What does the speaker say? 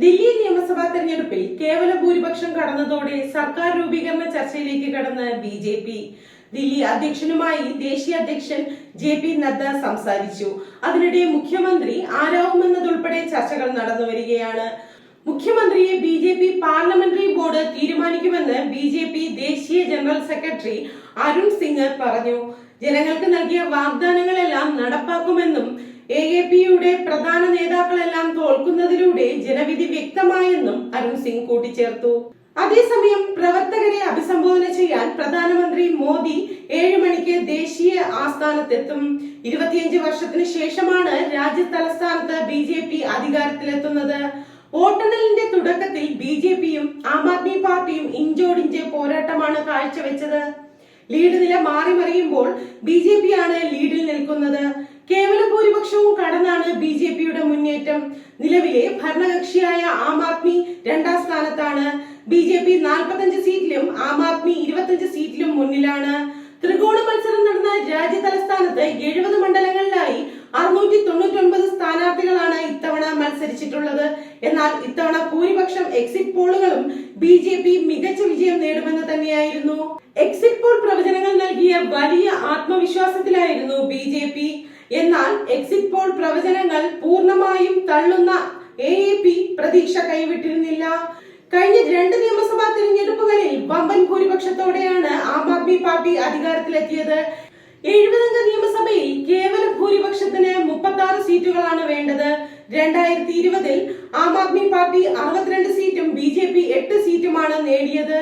ദില്ലി നിയമസഭാ തെരഞ്ഞെടുപ്പിൽ കേവല ഭൂരിപക്ഷം കടന്നതോടെ സർക്കാർ രൂപീകരണ ചർച്ചയിലേക്ക് കടന്ന് ബി ജെ പി. ദില്ലി അധ്യക്ഷനുമായി ദേശീയ അധ്യക്ഷൻ ജെ പി നദ്ദ സംസാരിച്ചു. അതിനിടെ മുഖ്യമന്ത്രി ആരാവുമെന്നതുൾപ്പെടെ ചർച്ചകൾ നടന്നു വരികയാണ്. മുഖ്യമന്ത്രിയെ B J P parliamentary board തീരുമാനിക്കുമെന്ന് ബി ജെ പി ദേശീയ ജനറൽ സെക്രട്ടറി അരുൺ സിംഗ് പറഞ്ഞു. ജനങ്ങൾക്ക് നൽകിയ വാഗ്ദാനങ്ങളെല്ലാം നടപ്പാക്കുമെന്നും എ എ പിയുടെ പ്രധാന നേതാക്കളെല്ലാം തോൽക്കുന്നതിലൂടെ ജനവിധി വ്യക്തമായെന്നും അരുൺ സിംഗ് കൂട്ടിച്ചേർത്തു. അതേസമയം പ്രവർത്തകരെ അഭിസംബോധന ചെയ്യാൻ പ്രധാനമന്ത്രി മോദി ഏഴ് മണിക്ക് ദേശീയ ആസ്ഥാനത്തെത്തും. ഇരുപത്തിയഞ്ച് വർഷത്തിന് ശേഷമാണ് രാജ്യ തലസ്ഥാനത്ത് ബി ജെ പി അധികാരത്തിലെത്തുന്നത്. വോട്ടെണ്ണലിന്റെ തുടക്കത്തിൽ ബി ജെ പിയും ആം ആദ്മി പാർട്ടിയും ഇഞ്ചോടിഞ്ച് പോരാട്ടമാണ് കാഴ്ചവെച്ചത്. ലീഡ് നില മാറി മറിയുമ്പോൾ ബി ജെ പി ആണ് ലീഡിൽ നിൽക്കുന്നത്. കടന്നാണ് ബി ജെ പിയുടെ മുന്നേറ്റം. നിലവിലെ ഭരണകക്ഷിയായ ആം ആദ്മി രണ്ടാം സ്ഥാനത്താണ്. ബി ജെ പി നാൽപ്പത്തഞ്ച് സീറ്റിലും ആം ആദ്മി ഇരുപത്തഞ്ച് സീറ്റിലും മുന്നിലാണ്. ത്രികോണ മത്സരം നടന്ന രാജ്യ തലസ്ഥാനത്ത് എഴുപത് മണ്ഡലങ്ങളിലായി അറുന്നൂറ്റി തൊണ്ണൂറ്റി ഒൻപത് സ്ഥാനാർത്ഥികളാണ് ഇത്തവണ മത്സരിച്ചിട്ടുള്ളത്. എന്നാൽ ഇത്തവണ ഭൂരിപക്ഷം എക്സിറ്റ് പോളുകളും ബി ജെ പി മികച്ച വിജയം നേടുമെന്ന് തന്നെയായിരുന്നു. എക്സിറ്റ് പോൾ പ്രവചനങ്ങൾ നൽകിയ വലിയ ആത്മവിശ്വാസത്തിലായിരുന്നു ബി ജെ പി. എന്നാൽ എക്സിറ്റ് പോൾ പ്രവചനങ്ങൾ പൂർണമായും തള്ളുന്ന എ എ പി പ്രതീക്ഷ കൈവിട്ടിരുന്നില്ല. കഴിഞ്ഞ രണ്ട് നിയമസഭാ തിരഞ്ഞെടുപ്പുകളിൽ വമ്പൻ ഭൂരിപക്ഷത്തോടെയാണ് ആം ആദ്മി പാർട്ടി അധികാരത്തിലെത്തിയത്. എഴുപതംഗ നിയമസഭയിൽ കേവല ഭൂരിപക്ഷത്തിന് മുപ്പത്തി ആറ് സീറ്റുകളാണ് വേണ്ടത്. രണ്ടായിരത്തി ഇരുപതിൽ ആം ആദ്മി പാർട്ടി അറുപത്തിരണ്ട് സീറ്റും ബി ജെ പി എട്ട് സീറ്റുമാണ് നേടിയത്.